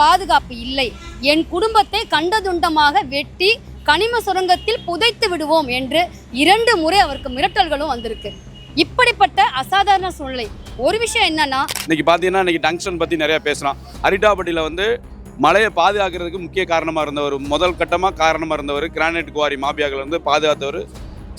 பாதுகாப்பு இல்லை. என் குடும்பத்தை கண்டதுண்டமாக வெட்டி கனிம சுரங்கத்தில் புதைத்து விடுவோம் என்று இரண்டு முறை அவருக்கு மிரட்டல்களும் வந்திருக்கு. இப்படிப்பட்ட அசாதாரண சூழ்நிலை. ஒரு விஷயம் என்னன்னா இன்னைக்கு பார்த்தீங்கன்னா இன்னைக்கு டங்ஸ்டன் பற்றி நிறைய பேசுகிறான் அரிட்டாபட்டியில் வந்து மலையை பாதுகாக்கிறதுக்கு முக்கிய காரணமாக இருந்தவர் முதல் கட்டமாக காரணமாக இருந்தவர் கிரானைட் குவாரி மாபியாக்கள் வந்து பாதுகாத்தவர்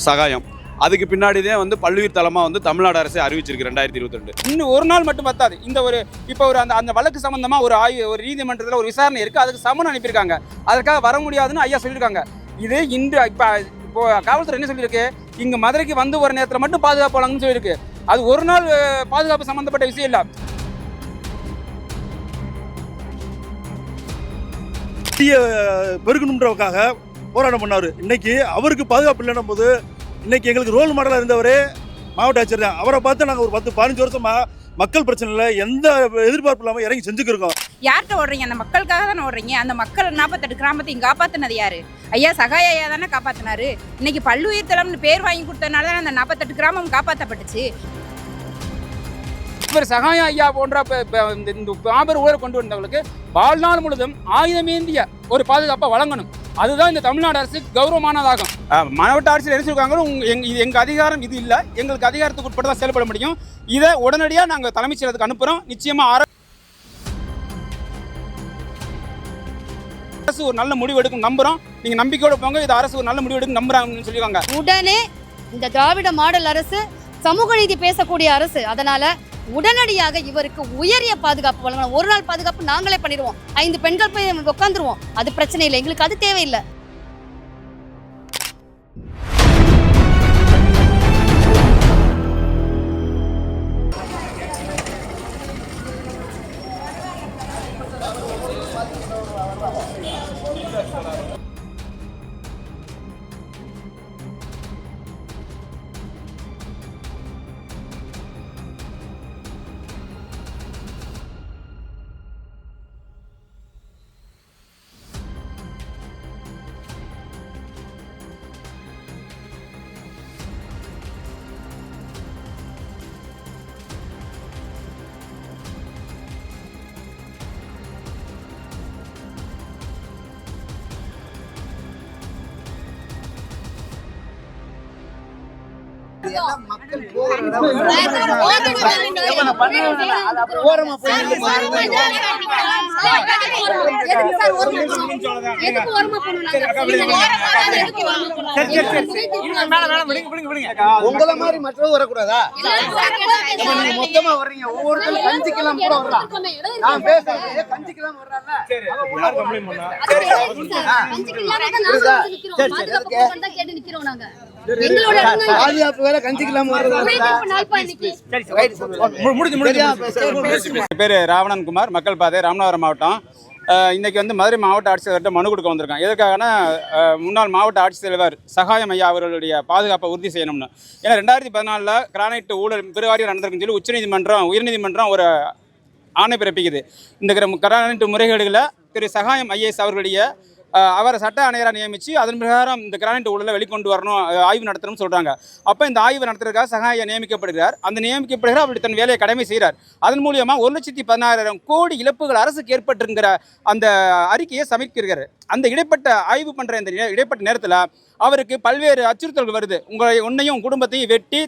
சகாயம். அதுக்கு பின்னாடி தான் வந்து பல்லுயிர் தலமாக வந்து தமிழ்நாடு அரசே அறிவிச்சிருக்கு ரெண்டாயிரத்தி இருபத்தி ரெண்டு. இன்னும் ஒரு நாள் மட்டும் பத்தாது. இந்த ஒரு இப்போ ஒரு அந்த அந்த வழக்கு சம்பந்தமா ஒரு ஆய்வு ஒரு நீதிமன்றத்தில் ஒரு விசாரணை இருக்கு. அதுக்கு சம்மன் அனுப்பியிருக்காங்க. அதற்காக வர முடியாதுன்னு ஐயா சொல்லியிருக்காங்க. இது இன்று இப்போ இப்போ காவல்துறை என்ன சொல்லியிருக்கு? இங்க மதுரைக்கு வந்து ஒரு நேரத்தில் மட்டும் பாதுகாப்பு வழங்குன்னு சொல்லியிருக்கு. அது ஒரு நாள் பாதுகாப்பு சம்பந்தப்பட்ட விஷயம் இல்லை. பெருக்கணுன்றதுக்காக போராட்டம் பண்ணார். இன்னைக்கு அவருக்கு பாதுகாப்பு இல்லைன்னும் போது இன்னைக்கு எங்களுக்கு ரோல் மாடலாக இருந்தவர் மாவட்ட ஆட்சியர் தான். அவரை பார்த்து நாங்கள் ஒரு பத்து பதினஞ்சு வருஷமாக மக்கள் பிரச்சனையில் எந்த எதிர்பார்ப்பு இல்லாமல் இறங்கி செஞ்சுக்கிருக்கோம். யார்கிட்ட ஓடுறீங்க? அந்த மக்களுக்காக தானே ஓடுறீங்க? அந்த மக்கள் நாற்பத்தெட்டு கிராமத்தையும் காப்பாற்றினது யாரு? ஐயா சகாய ஐயா தானே காப்பாற்றினாரு இன்னைக்கு பல்லுயிர் தளம்னு பேர் வாங்கி கொடுத்ததுனால தானே அந்த நாற்பத்தெட்டு கிராமம் காப்பாற்றப்பட்டுச்சு இவர் சகாயம் ஐயா போன்ற இந்த இந்த மாபெரும் ஊழல் கொண்டு வந்தவங்களுக்கு வாழ்நாள் முழுதும் ஆயுதமேந்திய ஒரு பாதுகாப்பை வழங்கணும். அதுதான் இந்த தமிழ்நாடு அரசு கௌரவமானதாகும். மாவட்ட உங்க- எங்க இது எங்க அதிகாரம் இது இல்லை. எங்களுக்கு அதிகாரத்துக்கு உட்பட்டு தான் செயல்பட முடியும். இதை உடனடியாக நாங்கள் தலைமைச் செயலகத்துக்கு அனுப்புகிறோம் நிச்சயமா அர- அரசு ஒரு நல்ல முடிவு எடுக்கும் நம்புறோம். நீங்க நம்பிக்கையோட போங்க. இது அரசு ஒரு நல்ல முடிவு எடுக்கும் நம்புறாங்கன்னு சொல்லியிருக்காங்க உடனே இந்த திராவிட மாடல் அரசு சமூக நீதி பேசக்கூடிய அரசு. அதனால உடனடியாக இவருக்கு உயரிய பாதுகாப்பு வழங்கணும். ஒரு நாள் பாதுகாப்பு நாங்களே பண்ணிடுவோம். ஐந்து பெண்கள் போய் உட்காந்துருவோம் அது பிரச்சனை இல்லை. எங்களுக்கு அது தேவையில்லை. உங்கள மாதிரி மற்றவங்க வரக்கூடாதா நீங்க மொத்தமா வர்றீங்க ஒவ்வொருத்தரும் கஞ்சிக்கெல்லாம் கூட வரலாம் நான் பேசுறது கஞ்சிக்கெல்லாம் வர்றாங்க பாதுகாப்பு வேற கஞ்சிக்கெல்லாம் பேர் ராவணன்குமார் மக்கள் பாதை ராமநாதபுரம் மாவட்டம். இன்னைக்கு வந்து மதுரை மாவட்ட ஆட்சித்தலைவர்கிட்ட மனு கொடுக்க வந்திருக்கோம் எதுக்காகனா முன்னாள் மாவட்ட ஆட்சித்தலைவர் சகாயம் ஐயா அவர்களுடைய பாதுகாப்பை உறுதி செய்யணும்னு. ஏன்னா ரெண்டாயிரத்தி பதினாலில் கிரானைட் ஊழல் பெருவாரியம் நடந்திருக்குன்னு சொல்லி உச்சநீதிமன்றம் உயர்நீதிமன்றம் ஒரு ஆணை பிறப்பிக்குது. இந்த கிர- கிரானைட் முறைகேடுகளை திரு சகாயம் ஐஏஎஸ் அவர்களுடைய அவரை சட்ட ஆணையராக நியமித்து அதன் பிரகாரம் இந்த கிரானைட் ஊழலை வெளிக்கொண்டு வரணும் ஆய்வு நடத்தணும்னு சொல்கிறாங்க அப்போ இந்த ஆய்வு நடத்துறதுக்காக சகாய நியமிக்கப்படுகிறார். அந்த நியமிக்கப்படுகிற அப்படி தன் வேலையை கடமை செய்கிறார் அதன் மூலியமாக ஒரு லட்சத்தி பதினாறாயிரம் கோடி இழப்புகள் அரசுக்கு ஏற்பட்டிருக்கிற அந்த அறிக்கையை சமர்ப்பிக்கிறார். அந்த இடைப்பட்ட ஆய்வு பண்ணுற இந்த இடைப்பட்ட நேரத்தில் அவருக்கு பல்வேறு அச்சுறுத்தல்கள் வருது. உங்களை உன்னையும் குடும்பத்தையும் வெட்டி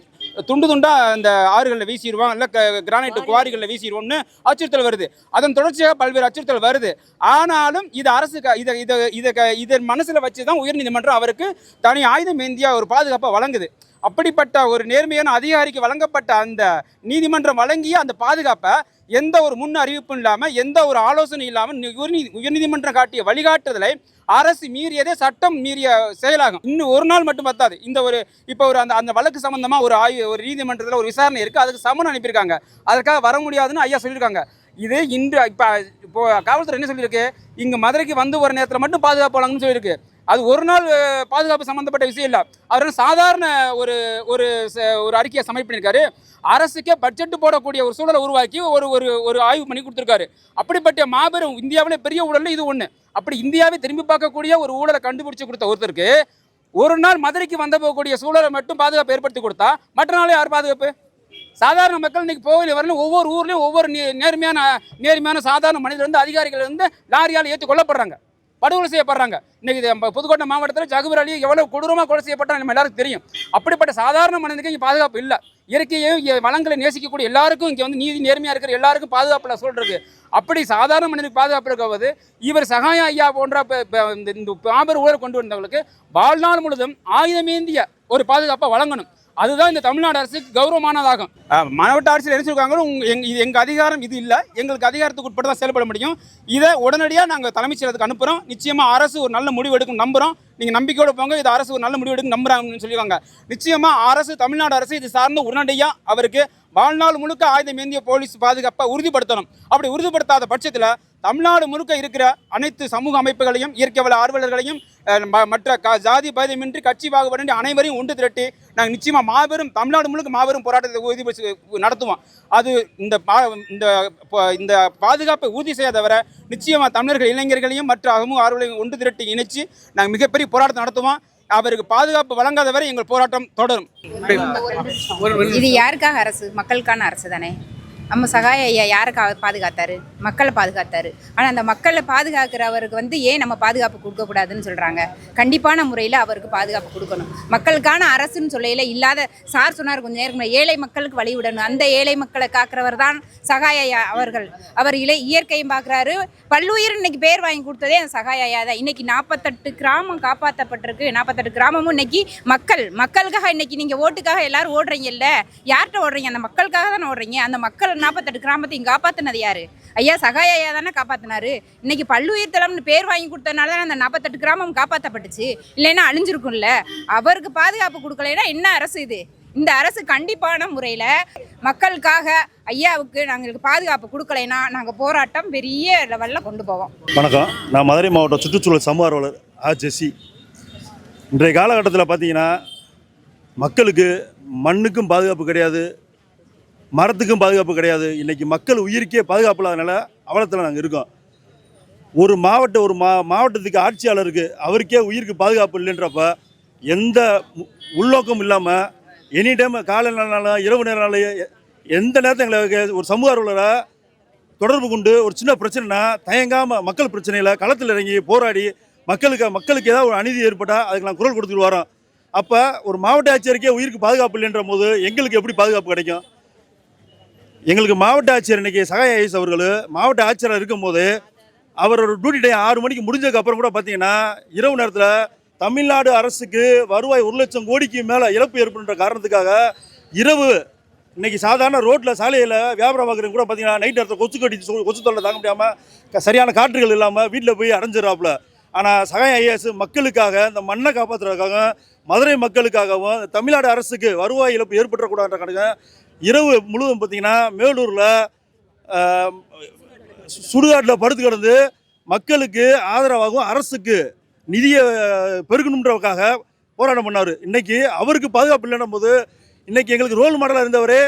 துண்டு துண்டா அந்த ஆறுகளில் வீசிடுவோம். இல்லை கிரானைட் குவாரிகளில் வீசிடுவோம்னு அச்சுறுத்தல் வருது. அதன் தொடர்ச்சியாக பல்வேறு அச்சுறுத்தல் வருது. ஆனாலும் இது அரசு இதை இதை இதை க- இதை மனசில் வச்சு தான் உயர்நீதிமன்றம் அவருக்கு தனி ஆயுதம் ஏந்திய ஒரு பாதுகாப்பை வழங்குது. அப்படிப்பட்ட ஒரு நேர்மையான அதிகாரிக்கு வழங்கப்பட்ட அந்த நீதிமன்றம் வழங்கிய அந்த பாதுகாப்பை எந்த ஒரு முன் அறிவிப்பும் இல்லாமல் எந்த ஒரு ஆலோசனை இல்லாமல் உயர்நீதி உயர்நீதிமன்றம் காட்டிய வழிகாட்டுதலை அரசு மீறியதே சட்டம் மீறிய செயலாகும். இன்னும் ஒரு நாள் மட்டும் பத்தாது. இந்த ஒரு இப்போ ஒரு அந்த அந்த வழக்கு சம்மந்தமாக ஒரு ஆய்வு ஒரு நீதிமன்றத்தில் ஒரு விசாரணை இருக்குது அதுக்கு சமன் அனுப்பியிருக்காங்க. அதற்காக வர முடியாதுன்னு ஐயா சொல்லியிருக்காங்க. இது இன்று இப்போ இப்போ காவல்துறை என்ன சொல்லியிருக்கு? இங்கே மதுரைக்கு வந்து ஒரு நேரத்தில் மட்டும் பாதுகாப்பு வழங்கணும்னு சொல்லியிருக்கு. அது ஒரு நாள் பாதுகாப்பு சம்பந்தப்பட்ட விஷயம் இல்லை. அவர் சாதாரண ஒரு ஒரு ச- ஒரு அறிக்கையை சப்மிட் பண்ணியிருக்காரு. அரசுக்கே பட்ஜெட் போடக்கூடிய ஒரு சூழலை உருவாக்கி ஒரு ஒரு ஒரு ஆய்வு பண்ணி கொடுத்துருக்காரு. அப்படிப்பட்ட மாபெரும் இந்தியாவில் பெரிய ஊழல் இது ஒன்று அப்படி இந்தியாவை திரும்பி பார்க்கக்கூடிய ஒரு ஊழலை கண்டுபிடிச்சு கொடுத்த ஒருத்தருக்கு ஒரு நாள் மதுரைக்கு வந்த போகக்கூடிய சூழலை மட்டும் பாதுகாப்பு ஏற்படுத்தி கொடுத்தா மற்ற நாளே யார் பாதுகாப்பு? சாதாரண மக்கள் இன்னைக்கு போகல வரணும். ஒவ்வொரு ஊர்லேயும் ஒவ்வொரு நேர்மையான நேர்மையான சாதாரண மனிதர் வந்து அதிகாரிகள் வந்து லாரியால் ஏற்றி கொல்லப்படுறாங்க. படுகொலை செய்யப்படுறாங்க. இன்னைக்கு நம்ம புதுக்கோட்டை மாவட்டத்தில் ஜகுபர் அலி எவ்வளவு கொடூரமாக கொலை செய்யப்பட்டா நம்ம எல்லாருக்கும் தெரியும். அப்படிப்பட்ட சாதாரண மனிதனுக்கு இங்கே பாதுகாப்பு இல்லை. இயற்கையையும் வளங்களை நேசிக்கக்கூடிய எல்லாருக்கும் இங்கே வந்து நீதி நேர்மையாக இருக்கிற எல்லாருக்கும் பாதுகாப்பில் சொல்கிறது அப்படி சாதாரண மனிதனுக்கு பாதுகாப்பு இருக்கும்போது இவர் சகாய ஐயா போன்ற இந்த இந்த ஊழல் கொண்டு வந்தவங்களுக்கு வாழ்நாள் முழுதும் ஆயுதமேந்திய ஒரு பாதுகாப்பை வழங்கணும். அதுதான் இந்த தமிழ்நாடு அரசுக்கு கௌரவமானதாகும். மாவட்ட ஆட்சியில் என்ன சொல்லிருக்காங்க எங்க இது எங்கள் அதிகாரம் இது இல்லை. எங்களுக்கு அதிகாரத்துக்கு உட்பட்டு தான் செயல்பட முடியும். இதை உடனடியாக நாங்கள் தலைமைச் செயலத்துக்கு அனுப்புகிறோம் நிச்சயமாக அரசு ஒரு நல்ல முடிவு எடுக்கும் நம்புகிறோம் நீங்கள் நம்பிக்கையோட போங்க இது அரசு ஒரு நல்ல முடிவு எடுக்கும் நம்புறாங்கன்னு சொல்லியிருக்காங்க நிச்சயமாக அரசு தமிழ்நாடு அரசு இது சார்ந்து உடனடியாக அவருக்கு வாழ்நாள் முழுக்க ஆயுதம் ஏந்திய போலீஸ் பாதுகாப்பை உறுதிப்படுத்தணும். அப்படி உறுதிப்படுத்தாத பட்சத்தில் தமிழ்நாடு முழுக்க இருக்கிற அனைத்து சமூக அமைப்புகளையும் இயற்கை வள ஆர்வலர்களையும் ம- மற்ற க ஜாதி பயதமின்றி கட்சி பாகுபாடின்றி அனைவரையும் ஒன்று திரட்டி நாங்கள் நிச்சயமாக மாபெரும் தமிழ்நாடு முழுக்க மாபெரும் போராட்டத்தை உறுதி நடத்துவோம். அது இந்த பா இந்த இந்த பாதுகாப்பை உறுதி செய்யாதவரை நிச்சயமாக தமிழர்கள் இளைஞர்களையும் மற்ற சமூக ஆர்வலர்களையும் ஒன்று திரட்டி இணைச்சு நாங்கள் மிகப்பெரிய போராட்டம் நடத்துவோம். அவருக்கு பாதுகாப்பு வழங்காத வரை எங்கள் போராட்டம் தொடரும். இது யாருக்காக அரசு? மக்களுக்கான அரசு தானே நம்ம சகாய ஐயா கா பாதுகாத்தாரு? மக்களை பாதுகாத்தாரு. ஆனால் அந்த மக்களை பாதுகாக்கிறவருக்கு வந்து ஏன் நம்ம பாதுகாப்பு கொடுக்கக்கூடாதுன்னு சொல்கிறாங்க கண்டிப்பான முறையில் அவருக்கு பாதுகாப்பு கொடுக்கணும். மக்களுக்கான அரசுன்னு சொல்லையில் இல்லாத சார் சொன்னார் கொஞ்சம் நேரம் ஏழை மக்களுக்கு வழி விடணும். அந்த ஏழை மக்களை காக்கிறவர் தான் சகாய ஐயா அவர்கள். அவர் இலை இயற்கையும் பார்க்குறாரு பல்லுயிர் இன்னைக்கு பேர் வாங்கி கொடுத்ததே அந்த சகாய ஐயா தான். இன்னைக்கு நாற்பத்தெட்டு கிராமம் காப்பாற்றப்பட்டிருக்கு நாற்பத்தெட்டு கிராமமும் இன்னைக்கு மக்கள் மக்களுக்காக இன்னைக்கு நீங்கள் ஓட்டுக்காக எல்லாரும் ஓடுறீங்கல்ல? யார்கிட்ட ஓடுறீங்க? அந்த மக்களுக்காக தானே ஓடுறீங்க? அந்த மக்கள் நாற்பத்தெட்டு கிராமத்தையும் காப்பாற்றினது யார்? ஐயா சகாய ஐயா தானே காப்பாற்றினாரு இன்னைக்கு பல்லுயிர் தளம்னு பேர் வாங்கி கொடுத்ததுனால தானே அந்த நாற்பத்தெட்டு கிராமம் காப்பாற்றப்பட்டுச்சு இல்லைன்னா அழிஞ்சிருக்கும்ல. அவருக்கு பாதுகாப்பு கொடுக்கலைன்னா என்ன அரசு இது? இந்த அரசு கண்டிப்பான முறையில் மக்களுக்காக ஐயாவுக்கு நாங்களுக்கு பாதுகாப்பு கொடுக்கலைன்னா நாங்கள் போராட்டம் பெரிய லெவலில் கொண்டு போவோம். வணக்கம். நான் மதுரை மாவட்ட சுற்றுச்சூழல் சமூக ஆ. ஜெசி. இன்றைய காலகட்டத்தில் பார்த்தீங்கன்னா மக்களுக்கு மண்ணுக்கும் பாதுகாப்பு கிடையாது. மரத்துக்கும் பாதுகாப்பு கிடையாது. இன்றைக்கி மக்கள் உயிருக்கே பாதுகாப்பு இல்லாதனால அவலத்தில் நாங்கள் இருக்கோம். ஒரு மாவட்ட ஒரு மா மாவட்டத்துக்கு ஆட்சியாளருக்கு அவருக்கே உயிருக்கு பாதுகாப்பு இல்லைன்றப்ப எந்த உள்நோக்கம் இல்லாமல் எனி டைம் காலை நேரம்னாலும் இரவு நேரம்னாலும் எந்த நேரத்தில் எங்களை ஒரு சமூக ஆர்வலரை தொடர்பு கொண்டு ஒரு சின்ன பிரச்சனைனா தயங்காமல் மக்கள் பிரச்சனையில் களத்தில் இறங்கி போராடி மக்களுக்கு மக்களுக்கு ஏதாவது ஒரு அநீதி ஏற்பட்டால் அதுக்கு நான் குரல் கொடுத்துட்டு வரோம். அப்போ ஒரு மாவட்ட ஆட்சியருக்கே உயிருக்கு பாதுகாப்பு இல்லைன்ற போது எங்களுக்கு எப்படி பாதுகாப்பு கிடைக்கும்? எங்களுக்கு மாவட்ட ஆட்சியர் இன்னைக்கு சகாய ஐஎஸ் அவர்கள் மாவட்ட ஆட்சியராக இருக்கும்போது அவரோட டியூட்டி டைம் ஆறு மணிக்கு முடிஞ்சதுக்கு அப்புறம் கூட பார்த்தீங்கன்னா இரவு நேரத்தில் தமிழ்நாடு அரசுக்கு வருவாய் ஒரு லட்சம் கோடிக்கு மேலே இழப்பு ஏற்படுன்ற காரணத்துக்காக இரவு இன்னைக்கு சாதாரண ரோட்டில் சாலையில் வியாபாரம் பார்க்குறவங்க கூட பார்த்தீங்கன்னா நைட் நேரத்தில் கொச்சு கட்டி கொச்சு தொல்லை தாங்க முடியாமல் சரியான காற்றுகள் இல்லாமல் வீட்டில் போய் அடைஞ்சிடறாப்புல. ஆனால் சகாய ஐஏஎஸ் மக்களுக்காக இந்த மண்ணை காப்பாற்றுறதுக்காக மதுரை மக்களுக்காகவும் தமிழ்நாடு அரசுக்கு வருவாய் இழப்பு ஏற்பட்டுறக்கூடாதுன்ற கணக்கு இரவு முழுவதும் பார்த்தீங்கன்னா மேலூரில் சுடுகாட்டில் படுத்து கிடந்து மக்களுக்கு ஆதரவாகவும் அரசுக்கு நிதியை பெருக்கணுன்றதுக்காக போராட்டம் பண்ணார். இன்றைக்கி அவருக்கு பாதுகாப்பு இல்லைன்னும் போது இன்றைக்கி எங்களுக்கு ரோல் மாடலாக இருந்தவரே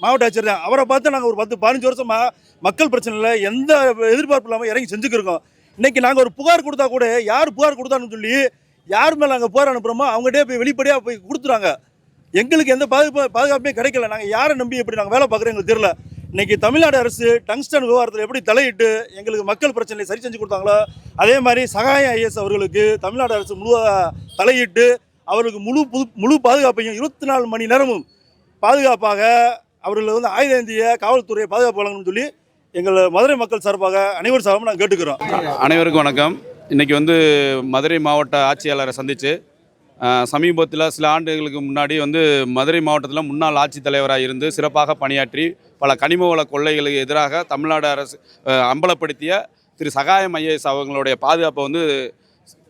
மாவட்ட ஆட்சியர் தான். அவரை பார்த்து நாங்கள் ஒரு பத்து பதினஞ்சு வருஷமாக மக்கள் பிரச்சனையில் எந்த எதிர்பார்ப்பு இல்லாமல் இறங்கி செஞ்சுக்கிருக்கோம் இன்னைக்கு நாங்கள் ஒரு புகார் கொடுத்தா கூட யார் புகார் கொடுத்தான்னு சொல்லி யார் மேலே நாங்கள் புகார் அனுப்புகிறோமோ அவங்ககிட்டே போய் வெளிப்படையாக போய் கொடுத்துறாங்க. எங்களுக்கு எந்த பாதுகாப்பு பாதுகாப்புமே கிடைக்கல. நாங்கள் யாரை நம்பி எப்படி நாங்கள் வேலை பார்க்குறோம் எங்களுக்கு தெரியல. இன்றைக்கி தமிழ்நாடு அரசு டங்ஸ்டன் விவகாரத்தில் எப்படி தலையிட்டு எங்களுக்கு மக்கள் பிரச்சனையை சரி செஞ்சு கொடுத்தாங்களோ அதே மாதிரி சகாய ஐஎஸ் அவர்களுக்கு தமிழ்நாடு அரசு முழு தலையிட்டு அவர்களுக்கு முழு புது முழு பாதுகாப்பையும் இருபத்தி நாலு மணி நேரமும் பாதுகாப்பாக அவர்களை வந்து ஆயுதந்திய காவல்துறையை பாதுகாப்பு வழங்கணும்னு சொல்லி எங்கள் மதுரை மக்கள் சார்பாக அனைவர் சார்பாக நாங்கள் கேட்டுக்கிறோம். அனைவருக்கும் வணக்கம். இன்றைக்கி வந்து மதுரை மாவட்ட ஆட்சியாளரை சந்தித்து சமீபத்தில் சில ஆண்டுகளுக்கு முன்னாடி வந்து மதுரை மாவட்டத்தில் முன்னாள் ஆட்சித்தலைவராக இருந்து சிறப்பாக பணியாற்றி பல கனிம வள கொள்ளைகளுக்கு எதிராக தமிழ்நாடு அரசு அம்பலப்படுத்திய திரு சகாயம் ஐஏஎஸ் அவங்களுடைய பாதுகாப்பை வந்து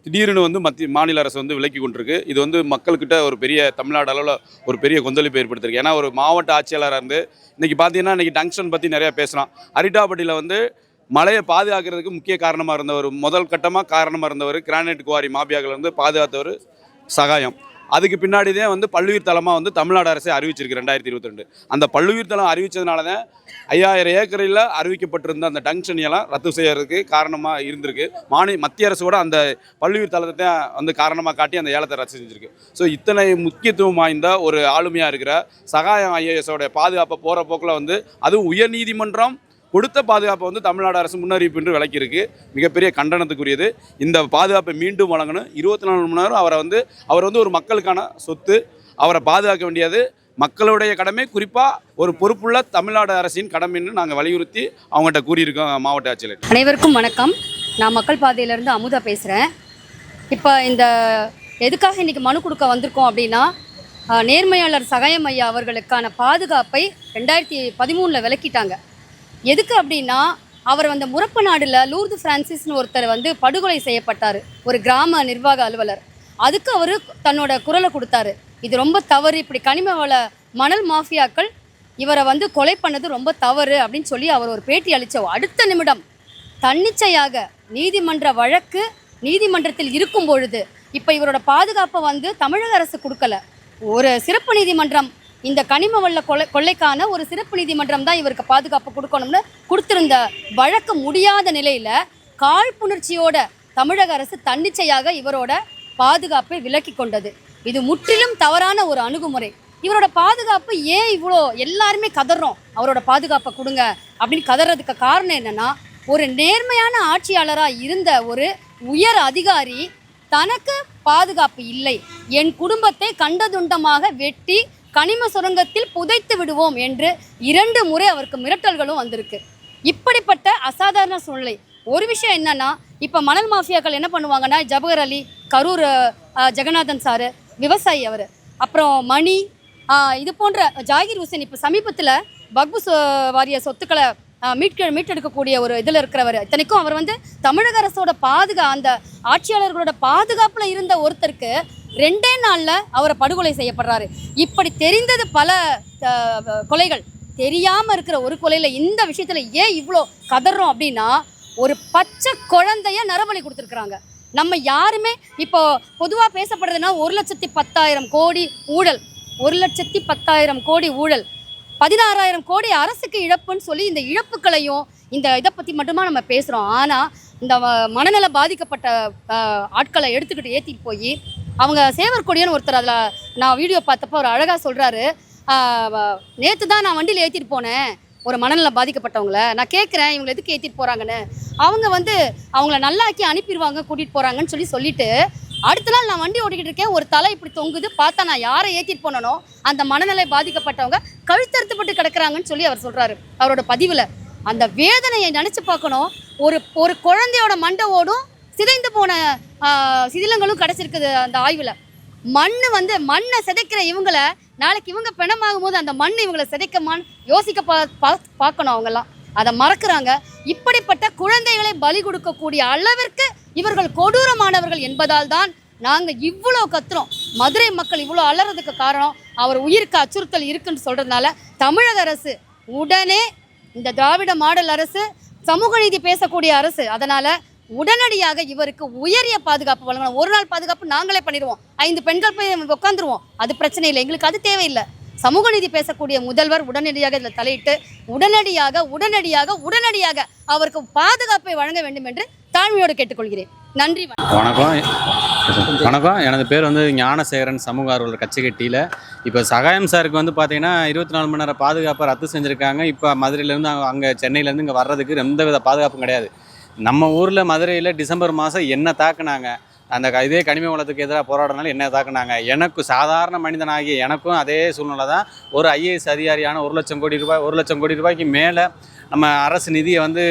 திடீர்னு வந்து மத்திய மாநில அரசு வந்து விலக்கி கொண்டிருக்கு. இது வந்து மக்கள்கிட்ட ஒரு பெரிய தமிழ்நாடு அளவில் ஒரு பெரிய கொந்தளிப்பு ஏற்படுத்திருக்கு ஏன்னா ஒரு மாவட்ட ஆட்சியாளராக இருந்து இன்றைக்கி பார்த்தீங்கன்னா இன்றைக்கி டங்ஷன் பற்றி நிறையா பேசலாம். அரிட்டாபட்டியில் வந்து மலையை பாதுகாக்கிறதுக்கு முக்கிய காரணமாக இருந்தவர் முதல் கட்டமாக காரணமாக இருந்தவர் கிரானைட் குவாரி மாபியாக்கள் வந்து பாதுகாத்தவர் சகாயம். அதுக்கு பின்னாடி தான் வந்து பல்லுயிர் தலமாக வந்து தமிழ்நாடு அரசே அறிவிச்சிருக்கு ரெண்டாயிரத்தி இருபத்தி ரெண்டு. அந்த பல்லுயிர் தளம் அறிவித்ததுனால தான் ஐயாயிரம் ஏக்கரில் அறிவிக்கப்பட்டிருந்த அந்த டங்ஷன் எல்லாம் ரத்து செய்யறதுக்கு காரணமாக இருந்திருக்கு. மாநில மத்திய அரசு கூட அந்த பல்லுயிர் தலத்தை தான் வந்து காரணமாக காட்டி அந்த ஏலத்தை ரத்து செஞ்சுருக்கு. ஸோ இத்தனை முக்கியத்துவம் வாய்ந்த ஒரு ஆளுமையாக இருக்கிற சகாயம் ஐஏஎஸோட பாதுகாப்பை போகிற போக்கில் வந்து அதுவும் உயர்நீதிமன்றம் கொடுத்த பாதுகாப்பை வந்து தமிழ்நாடு அரசு முன்னறிவிப்பு என்று விளக்கியிருக்கு. மிகப்பெரிய கண்டனத்துக்குரியது. இந்த பாதுகாப்பை மீண்டும் வழங்கணும். இருபத்தி நாலு மணி நேரம் அவரை வந்து அவர் வந்து ஒரு மக்களுக்கான சொத்து. அவரை பாதுகாக்க வேண்டியது மக்களுடைய கடமை. குறிப்பாக ஒரு பொறுப்புள்ள தமிழ்நாடு அரசின் கடமைன்னு நாங்கள் வலியுறுத்தி அவங்ககிட்ட கூறியிருக்கோம் மாவட்ட ஆட்சியர் அனைவருக்கும் வணக்கம். நான் மக்கள் பாதையிலேருந்து அமுதா பேசுகிறேன் இப்போ இந்த எதுக்காக இன்றைக்கி மனு கொடுக்க வந்திருக்கோம் அப்படின்னா நேர்மையாளர் சகாயம் ஐயா அவர்களுக்கான பாதுகாப்பை ரெண்டாயிரத்தி பதிமூணில் விலக்கிட்டாங்க எதுக்கு அப்படின்னா அவர் அந்த முறப்பு நாடில் லூர்து பிரான்சிஸ்னு ஒருத்தர் வந்து படுகொலை செய்யப்பட்டார். ஒரு கிராம நிர்வாக அலுவலர். அதுக்கு அவர் தன்னோட குரலை கொடுத்தாரு. இது ரொம்ப தவறு இப்படி கனிம வள மணல் மாஃபியாக்கள் இவரை வந்து கொலை பண்ணது ரொம்ப தவறு அப்படின்னு சொல்லி அவர் ஒரு பேட்டி அளித்த அடுத்த நிமிடம் தன்னிச்சையாக நீதிமன்ற வழக்கு நீதிமன்றத்தில் இருக்கும் பொழுது இப்போ இவரோட பாதுகாப்பை வந்து தமிழக அரசு கொடுக்கல. ஒரு சிறப்பு நீதிமன்றம் இந்த கனிம வள கொலை கொள்ளைக்கான ஒரு சிறப்பு நீதிமன்றம் தான் இவருக்கு பாதுகாப்பு கொடுக்கணும்னு கொடுத்திருந்த வழக்கு முடியாத நிலையில் காழ்ப்புணர்ச்சியோட தமிழக அரசு தன்னிச்சையாக இவரோட பாதுகாப்பை விலக்கி கொண்டது. இது முற்றிலும் தவறான ஒரு அணுகுமுறை. இவரோட பாதுகாப்பு ஏன் இவ்வளோ எல்லாருமே கதறோம்? அவரோட பாதுகாப்பை கொடுங்க அப்படின்னு கதறதுக்கு காரணம் என்னன்னா ஒரு நேர்மையான ஆட்சியாளராக இருந்த ஒரு உயர் அதிகாரி தனக்கு பாதுகாப்பு இல்லை. என் குடும்பத்தை கண்டதுண்டமாக வெட்டி கனிம சுரங்கத்தில் புதைத்து விடுவோம் என்று இரண்டு முறை அவருக்கு மிரட்டல்களும் வந்திருக்கு. இப்படிப்பட்ட அசாதாரண சூழ்நிலை. ஒரு விஷயம் என்னன்னா இப்போ மணல் மாஃபியாக்கள் என்ன பண்ணுவாங்கன்னா ஜபகர் அலி கரூர் ஜெகநாதன் சாரு விவசாயி அவர். அப்புறம் மணி இது போன்ற ஜாகிர் ஹுசேன் இப்போ சமீபத்தில் பக்பு வாரிய சொத்துக்களை மீட்க மீட்டெடுக்கக்கூடிய ஒரு இதில் இருக்கிறவர். இத்தனைக்கும் அவர் வந்து தமிழக அரசோட பாதுகா அந்த ஆட்சியாளர்களோட பாதுகாப்பில் இருந்த ஒருத்தருக்கு ரெண்டே நாளில் அவரை படுகொலை செய்யப்படுறாரு. இப்படி தெரிந்தது பல கொலைகள். தெரியாமல் இருக்கிற ஒரு கொலையில் இந்த விஷயத்தில் ஏன் இவ்வளோ கதறோம் அப்படின்னா ஒரு பச்சை குழந்தைய நரபலி கொடுத்துருக்குறாங்க. நம்ம யாருமே இப்போ பொதுவாக பேசப்படுறதுன்னா ஒரு லட்சத்தி பத்தாயிரம் கோடி ஊழல். ஒரு லட்சத்தி பத்தாயிரம் கோடி ஊழல். பதினாறாயிரம் கோடி அரசுக்கு இழப்புன்னு சொல்லி இந்த இழப்புகளையும் இந்த இதை பற்றி மட்டுமா நம்ம பேசுகிறோம் ஆனால் இந்த மனநல பாதிக்கப்பட்ட ஆட்களை எடுத்துக்கிட்டு ஏற்றிட்டு போய் அவங்க சேவர்கொடியன்னு ஒருத்தர் அதில் நான் வீடியோ பார்த்தப்போ ஒரு அழகாக சொல்கிறாரு நேற்று தான் நான் வண்டியில் ஏற்றிட்டு போனேன். ஒரு மனநல பாதிக்கப்பட்டவங்கள. நான் கேட்குறேன் இவங்களை எதுக்கு ஏற்றிட்டு போகிறாங்கன்னு அவங்க வந்து அவங்கள நல்லாக்கி அனுப்பிடுவாங்க கூட்டிகிட்டு போகிறாங்கன்னு சொல்லி சொல்லிட்டு அடுத்த நாள் நான் வண்டி ஓடிக்கிட்டு இருக்கேன். ஒரு தலை இப்படி தொங்குது. பார்த்தா நான் யாரை ஏற்றிட்டு போனனோ அந்த மனநிலை பாதிக்கப்பட்டவங்க கழுத்தறுத்துப்பட்டு கிடக்குறாங்கன்னு சொல்லி அவர் சொல்கிறாரு அவரோட பதிவில். அந்த வேதனையை நினச்சி பார்க்கணும். ஒரு ஒரு குழந்தையோட மண்டை ஓடும் சிதைந்து போன சிதிலங்களும் கிடச்சிருக்குது அந்த ஆய்வில். மண் வந்து மண்ணை சிதைக்கிற இவங்களை நாளைக்கு இவங்க பிணமாகும் போது அந்த மண் இவங்களை சிதைக்கமான்னு யோசிக்க பா பா- பார்க்கணும் அவங்கெல்லாம். அதை மறக்கிறாங்க. இப்படிப்பட்ட குழந்தைகளை பலி கொடுக்கக்கூடிய அளவிற்கு இவர்கள் கொடூரமானவர்கள் என்பதால் தான் நாங்கள் இவ்வளோ கத்துறோம். மதுரை மக்கள் இவ்வளோ அலறதுக்கு காரணம் அவர் உயிருக்கு அச்சுறுத்தல் இருக்குன்னு சொல்கிறதுனால தமிழக அரசு உடனே இந்த திராவிட மாடல் அரசு சமூக நீதி பேசக்கூடிய அரசு அதனால் உடனடியாக இவருக்கு உயரிய பாதுகாப்பு வழங்கணும். ஒரு நாள் பாதுகாப்பு நாங்களே பண்ணிடுவோம். ஐந்து பெண்கள் போய் உட்காந்துருவோம். அது பிரச்சனை இல்லை. எங்களுக்கு அது தேவையில்லை. சமூக நீதி பேசக்கூடிய முதல்வர் உடனடியாக இதில் தலையிட்டு உடனடியாக உடனடியாக உடனடியாக அவருக்கு பாதுகாப்பை வழங்க வேண்டும் என்று தாழ்மையோடு கேட்டுக்கொள்கிறேன். நன்றி வணக்கம். வணக்கம். எனது பேர் வந்து ஞானசேகரன் சமூக ஆர்வலர் கட்சிக்கட்டியில் இப்போ சகாயம் சாருக்கு வந்து பார்த்தீங்கன்னா இருபத்தி நாலு மணி நேரம் பாதுகாப்பை ரத்து செஞ்சுருக்காங்க. இப்போ மதுரையிலேருந்து அங்கே சென்னையிலேருந்து இங்கே வர்றதுக்கு எந்த வித பாதுகாப்பும் கிடையாது. நம்ம ஊரில் மதுரையில் டிசம்பர் மாதம் என்ன தாக்குனாங்க அந்த இதே கனிம வளத்துக்கு எதிராக போராடினாலும் என்ன தாக்குனாங்க. எனக்கு சாதாரண மனிதனாகிய எனக்கும் அதே சூழ்நிலை தான். ஒரு ஐஏஎஸ் அதிகாரியான ஒரு லட்சம் கோடி ரூபாய் ஒரு லட்சம் கோடி ரூபாய்க்கு மேலே நம்ம அரசு நிதியை வந்து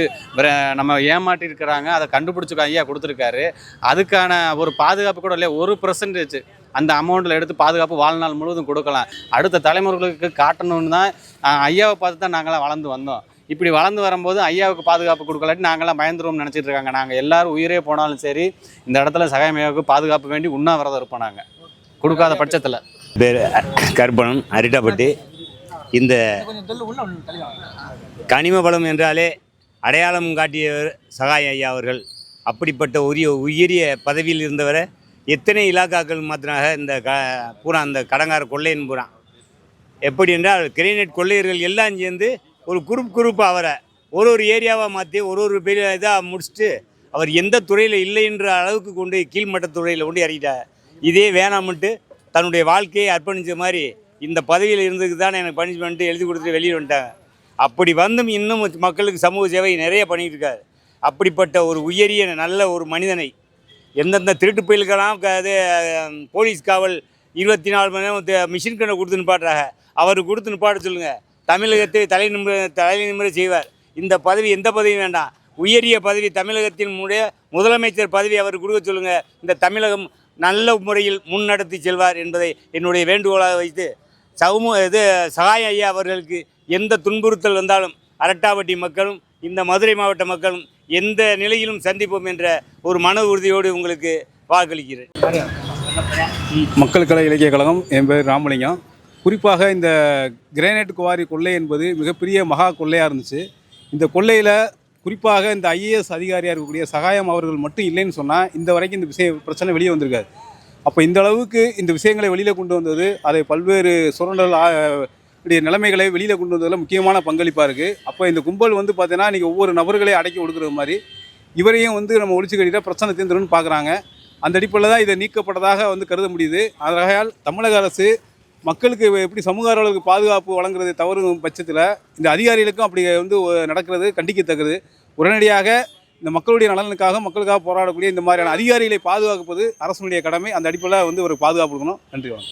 நம்ம ஏமாட்டிருக்கிறாங்க அதை கண்டுபிடிச்சி ஐயா கொடுத்துருக்காரு. அதுக்கான ஒரு பாதுகாப்பு கூட இல்லையா ஒரு பர்சன்டேஜ் அந்த அமௌண்ட்டில் எடுத்து பாதுகாப்பு வாழ்நாள் முழுவதும் கொடுக்கலாம். அடுத்த தலைமுறைகளுக்கு காட்டணும்னு தான் ஐயாவை பார்த்து தான் நாங்களாம் வளர்ந்து வந்தோம். இப்படி வளர்ந்து வரும்போது ஐயாவுக்கு பாதுகாப்பு கொடுக்கலாட்டி நாங்களாம் பயந்துருவோம்னு நினச்சிட்டு இருக்காங்க. நாங்கள் எல்லாரும் உயிரே போனாலும் சரி இந்த இடத்துல சகாயமையாவுக்கு பாதுகாப்பு வேண்டி உண்ணாவிரதம் இருப்போம் நாங்கள் கொடுக்காத பட்சத்தில். பேர் கருப்பணம் அரிட்டாப்பட்டி. இந்த கனிம வளம் என்றாலே அடையாளம் காட்டியவர் சகாய ஐயா அவர்கள். அப்படிப்பட்ட உரிய உயரிய பதவியில் இருந்தவரை எத்தனை இலாக்காக்கள் மாத்திராக இந்த க பூரா அந்த கடங்கார கொள்ளையின் பூரா. எப்படி என்றால் கிரேனைட் கொள்ளையர்கள் எல்லாம் சேர்ந்து ஒரு குரூப் குரூப் அவரை. ஒரு ஒரு ஏரியாவாக மாற்றி ஒரு ஒரு பெரிய இதாக முடிச்சுட்டு அவர் எந்த துறையில் இல்லைன்ற அளவுக்கு கொண்டு கீழ்மட்ட துறையில் கொண்டு இறங்கிட்டார் இதே வேணாமன்ட்டு தன்னுடைய வாழ்க்கையை அர்ப்பணித்த மாதிரி இந்த பதவியில் இருந்ததுக்கு தான் எனக்கு பனிஷ்மெண்ட்டு எழுதி கொடுத்துட்டு வெளியே வந்துட்டாங்க. அப்படி வந்தும் இன்னும் மக்களுக்கு சமூக சேவை நிறைய பண்ணிகிட்டு இருக்காரு. அப்படிப்பட்ட ஒரு உயரிய நல்ல ஒரு மனிதனை எந்தெந்த திருட்டு புயலுக்கெல்லாம் க- போலீஸ் காவல் இருபத்தி நாலு மணி நேரம் மிஷின் கண்ணை கொடுத்து நிப்பாட்டுறாங்க அவருக்கு கொடுத்து நிப்பாட சொல்லுங்கள் தமிழகத்தை தலை நிமிர தலை நிமிர செய்வார். இந்த பதவி எந்த பதவி வேண்டாம். உயரிய பதவி தமிழகத்தின் உடைய முதலமைச்சர் பதவி அவர் கொடுக்க சொல்லுங்கள் இந்த தமிழகம் நல்ல முறையில் முன்னடத்தி செல்வார் என்பதை என்னுடைய வேண்டுகோளாக வைத்து சமூக இது சகாய ஐயா அவர்களுக்கு எந்த துன்புறுத்தல் வந்தாலும் அரட்டாவட்டி மக்களும் இந்த மதுரை மாவட்ட மக்களும் எந்த நிலையிலும் சந்திப்போம் என்ற ஒரு மன உறுதியோடு உங்களுக்கு வாக்களிக்கிறேன். மக்கள் கலை இலக்கிய கழகம் என் பேர் ராமலிங்கம். குறிப்பாக இந்த கிரானைட் குவாரி கொள்ளை என்பது மிகப்பெரிய மகா கொள்ளையாக இருந்துச்சு. இந்த கொள்ளையில் குறிப்பாக இந்த ஐஏஎஸ் அதிகாரியாக இருக்கக்கூடிய சகாயம் அவர்கள் மட்டும் இல்லைன்னு சொன்னால் இந்த வரைக்கும் இந்த விஷய பிரச்சனை வெளியே வந்திருக்காது. அப்போ இந்த அளவுக்கு இந்த விஷயங்களை வெளியில் கொண்டு வந்தது அதை பல்வேறு சுரண்டல் நிலைமைகளை வெளியில் கொண்டு வந்ததில் முக்கியமான பங்களிப்பாக இருக்குது அப்போ இந்த கும்பல் வந்து பார்த்தீங்கன்னா இன்றைக்கி ஒவ்வொரு நபர்களையும் அடக்கி கொடுக்குற மாதிரி இவரையும் வந்து நம்ம ஒழிச்சு கட்டிட்டா பிரச்சனை தீர்ந்துடும் பார்க்குறாங்க அந்த அடிப்படையில் தான் இதை நீக்கப்பட்டதாக வந்து கருத முடியுது. ஆகையால் தமிழக அரசு மக்களுக்கு எப்படி சமூக அளவுக்கு பாதுகாப்பு வழங்குறது தவறும் பட்சத்தில் இந்த அதிகாரிகளுக்கும் அப்படி வந்து நடக்கிறது கண்டிக்கத்தக்கது. உடனடியாக இந்த மக்களுடைய நலனுக்காக மக்களுக்காக போராடக்கூடிய இந்த மாதிரியான அதிகாரிகளை பாதுகாப்பது அரசனுடைய கடமை. அந்த அடிப்படையில் வந்து ஒரு பாதுகாப்பு கொடுக்கணும். நன்றி வணக்கம்.